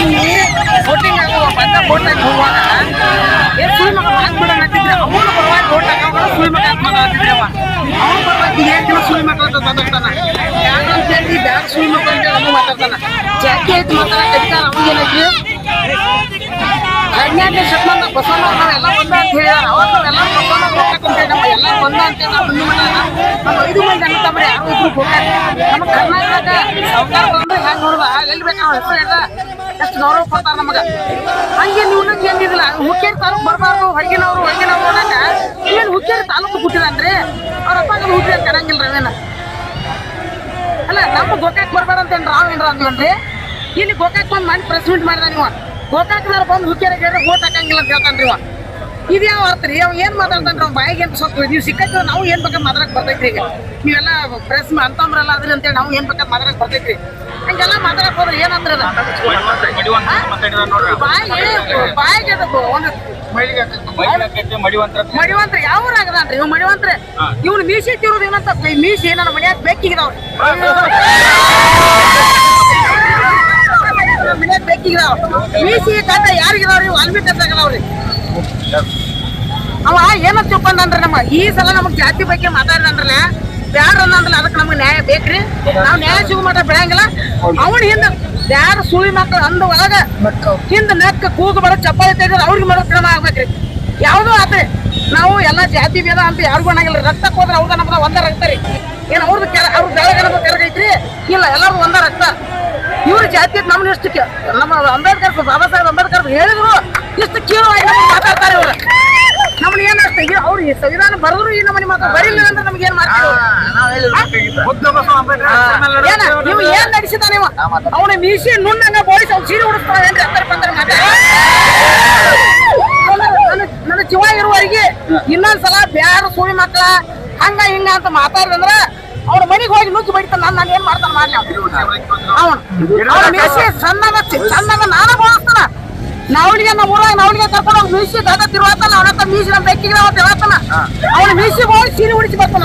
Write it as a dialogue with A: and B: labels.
A: ಇಲ್ಲಿ ವೋಟಿಂಗ್ ಆಗುವ ಬಂದ ವೋಟ್ ಹಾಕಿ ಹೋಗುವಾಗ ಸುಳ್ಳು ಮಗ ಹಾಕ್ಬಿಡ ಅವನು ಪರವಾಗಿ ವೋಟ್ ಮಗ ಮಕ್ಕಳು ಅಂತ ಯಾರು ಅಂತ ಹೇಳಿ ಬ್ಯಾಗ್ ಸುಳ್ಳು ಹದಿನೆಂಟನೇ ಶತಮಾನ ಬಸವಣ್ಣ ನಮ್ಮ ಎಲ್ಲ ಅಂತ ನಮ್ಮ ಕರ್ನಾಟಕ ಎಲ್ಲಿ ಬೇಕು ನಾವು ಎಷ್ಟು ಗೌರವ ಕೊಡ್ತಾರ ನಮಗ. ಹಂಗೆ ನೀವು ಏನಿದಿಲ್ಲ ಹುಕ್ಕೇರಿ ತಾಲೂಕು ಬರಬಾರ್ದು. ಹೊರಗಿನವರು, ಹೊರಗಿನವ್ರು ಅನ್ನಕ ಏನ್ ಹುಕ್ಕೇರಿ ತಾಲೂಕು ಹುಟ್ಟಿದಾನ್ರಿ ಅವ್ರ ಅಪ್ಪ ಹುಟ್ಟಿದ ಕರಂಗಿಲ್ಲ ರವೇನ ಅಲ್ಲ, ನಮ್ಮ ಗೋಕಾಕ್ ಬರಬಾರ ಅಂತ ರಾವ್ ಏನ್ರ ಅಂದ್ವನ್ರಿ ಇಲ್ಲಿ ಗೋಕಾಕ್ ಬಂದು ಮಾಡಿ ಪ್ರೆಸ್ ಮೀಟ್ ಮಾಡಿದ ನೀವು. ಗೋಕಾಕ್ನಾರ ಬಂದು ಹುಕ್ಕೇರಿಗೆ ಹೇಳಿದ್ರೆ ಓಟ್ ಹಾಕಂಗಿಲ್ಲ ಅಂತ ಹೇಳ್ತಾನ್ರಿ ಇವ ಇದು ಯಾವ ಅರ್ಥ ರೀ? ಅವ್ ಏನ್ ಮಾತಾಡ್ತಾನ್ರಿ? ಅವ್ನ ಬಾಯಿಗೆ ಅಂತ ಸ್ವಲ್ಪ ನೀವು ಸಿಕ್ಕತ್ತಿರ ನಾವು ಏನು ಬೇಕಾದ್ರೆ ಮಾತಾಡಕ್ ಬರ್ತೈತ್ರಿ ಈಗ. ನೀವೆಲ್ಲ ಪ್ರೆಸ್ ಅಂತಂಬ್ರಲ್ಲ ಅದ್ರಿ ಅಂತೇಳಿ ನಾವು ಏನ್ ಬೇಕಾದ್ರೆ ಮಾತಾಡಕ್ ಬರ್ತೈತ್ರಿ. ಹಂಗೆಲ್ಲ ಮಾತಾಡಕ್ ಹೋದ್ರೆ ಏನಂದ್ರೆ ಬಾಯಿಗೆ ಒಂದು ಮಡಿವಂತ್ರ. ಯಾವ ಊರಾಗದಾನ್ರಿ ಇವ್ ಮಡಿವಂತ್ರ. ಇವ್ನು ಮೀಸಿ ತಿರುದು ಏನಂತ? ಮೀಸಿ ನನ್ನ ಮನ್ಯಾಗ ಬೆಕ್ಕಿಗಿದಾವ್ ಮನ್ಯಾಗ ಬೆಕ್ಕಿಗಿದಾವ್ ಮೀಸಿ ಕಂಡ ಯಾರಿಗಿದಾವ್ರಿ ವಾಲ್ಮೀಕಿ ಅಂತಗದಾವ್ರಿ ಅವ ಏನಂತ ತಿಳ್ಕೊಂಡನ್ರಿ ನಮ್ಮ ಈ ಸಲ ನಮಗ್ ಜಾತಿ ಬಗ್ಗೆ ಮಾತಾಡಿದಂದ್ರಲ್ಲ ಬ್ಯಾಡ ಅಂದ್ರಲ್ಲ ಅದಕ್ಕೆ ನಮ್ಗೆ ನ್ಯಾಯ ಬೇಕ್ರಿ? ನಾವು ನ್ಯಾಯ ಸಿಗೋ ಮಟ್ಟ ಬಿಡಂಗಿಲ್ಲ ಅವನ ಹಿಂದ ಯಾರು ಸುಳಿ ಮಕ್ಕಳು ಅಂದ ಒಳಗ ಹಿಂದ ನೆಕ್ಕ ಕೂಗು ಬಡ ಚಪ್ಪಾಳಿ ತೆಗೆದ್ರೆ ಅವ್ರಿಗೆ ಮಾಡೋ ಕ್ರಮ ಆಗ್ಬೇಕ್ರಿ. ಯಾವುದೋ ಆತ್ರಿ. ನಾವು ಎಲ್ಲಾ ಜಾತಿ ಭೇದ ಅಂತ ಯಾರಿಗೂ ಅನ್ನಂಗಿಲ್ಲ. ರಕ್ತ ಹೋದ್ರೆ ಅವ್ರದ ನಮ್ದ ಒಂದ ರಕ್ತ ರೀ. ಏನ್ ಅವ್ರದ್ದು ಅವ್ರ ಬೆಳಗಿನ ಕೆಳಗೈತ್ರಿ ಇಲ್ಲ ಎಲ್ಲರೂ ಒಂದ ರಕ್ತ. ಇವ್ರ ಜಾತಿ ನಮ್ಮ ಇಷ್ಟು ನಮ್ಮ ಅಂಬೇಡ್ಕರ್ ಬಾಬಾ ಸಾಹೇಬ್ ಅಂಬೇಡ್ಕರ್ ಹೇಳಿದ್ರು ಇಷ್ಟು ಕೀಳವಾಗಿ ಮಾತಾಡ್ತಾರೆ ಇವ್ರು. ಈಗ ಅವ್ರು ಈ ಸಂವಿಧಾನ ಬರೆದ್ರು ಈ ನಮ್ಮನೆ ಮಾತು ಬರೀಲಿಲ್ಲ ಅಂದ್ರೆ ನಮ್ಗೆ ಏನ್ ಮಾಡ್ತೀವಿ ಏನು ನೀವು ಏನ್ ನಡೆಸಿದ ನೀವು? ಅವನ ಮೀಸಿ ನುಣ್ಣಂಗ ಬೋಳಿಸಿ ಅವ್ನು ಸೀರೆ ಉಡಿಸ್ತಾವ ಏನ್ರಿ ಅಂತಾರ ಬಂದ್ರ ಮಾತ ನನ್ನ- ಜೀವ ಇರುವವರಿಗೆ ಇನ್ನೊಂದ್ಸಲ ಬ್ಯಾರ ಸುಳಿ ಮಕ್ಕಳ ಹಂಗ ಹಿಂಗ ಅಂತ ಮಾತಾಡಿದ್ರ ಅವ್ರ ಮನೆಗೆ ಹೋಗಿ ನುಗ್ಗಿ ಬಡಿತಾನ. ನಾನು ನಾನು ಏನ್ ಮಾಡ್ತಾನ ಮಾಡ್ಲಿ ಅವನು. ಅವನ ಮೀಸಿ ಸಣ್ಣದ ಚಂದಾಗ ನಾನು ಬೋಳಿಸ್ತಾನ. ನಾವಳಿಗೆ ನಮ್ಮ ಊರಾಗ ನಾವಣಿಗೆ ಕರ್ಕೊಂಡು ಅವ್ನು ಮೀಸಿ ದಾದ ತಿರುವಾತಾನ ಅವನ ಮೀಸಿ ನಮ್ಮ ಬೆಕ್ಕಿಗೆ ಅವತ್ತು ಹೇಳ್ತಾನ ಅವನು ಮೀಸಿ ಬೋಳಿ ಸೀರೆ ಉಡಿಸಿ ಬರ್ತಾನ.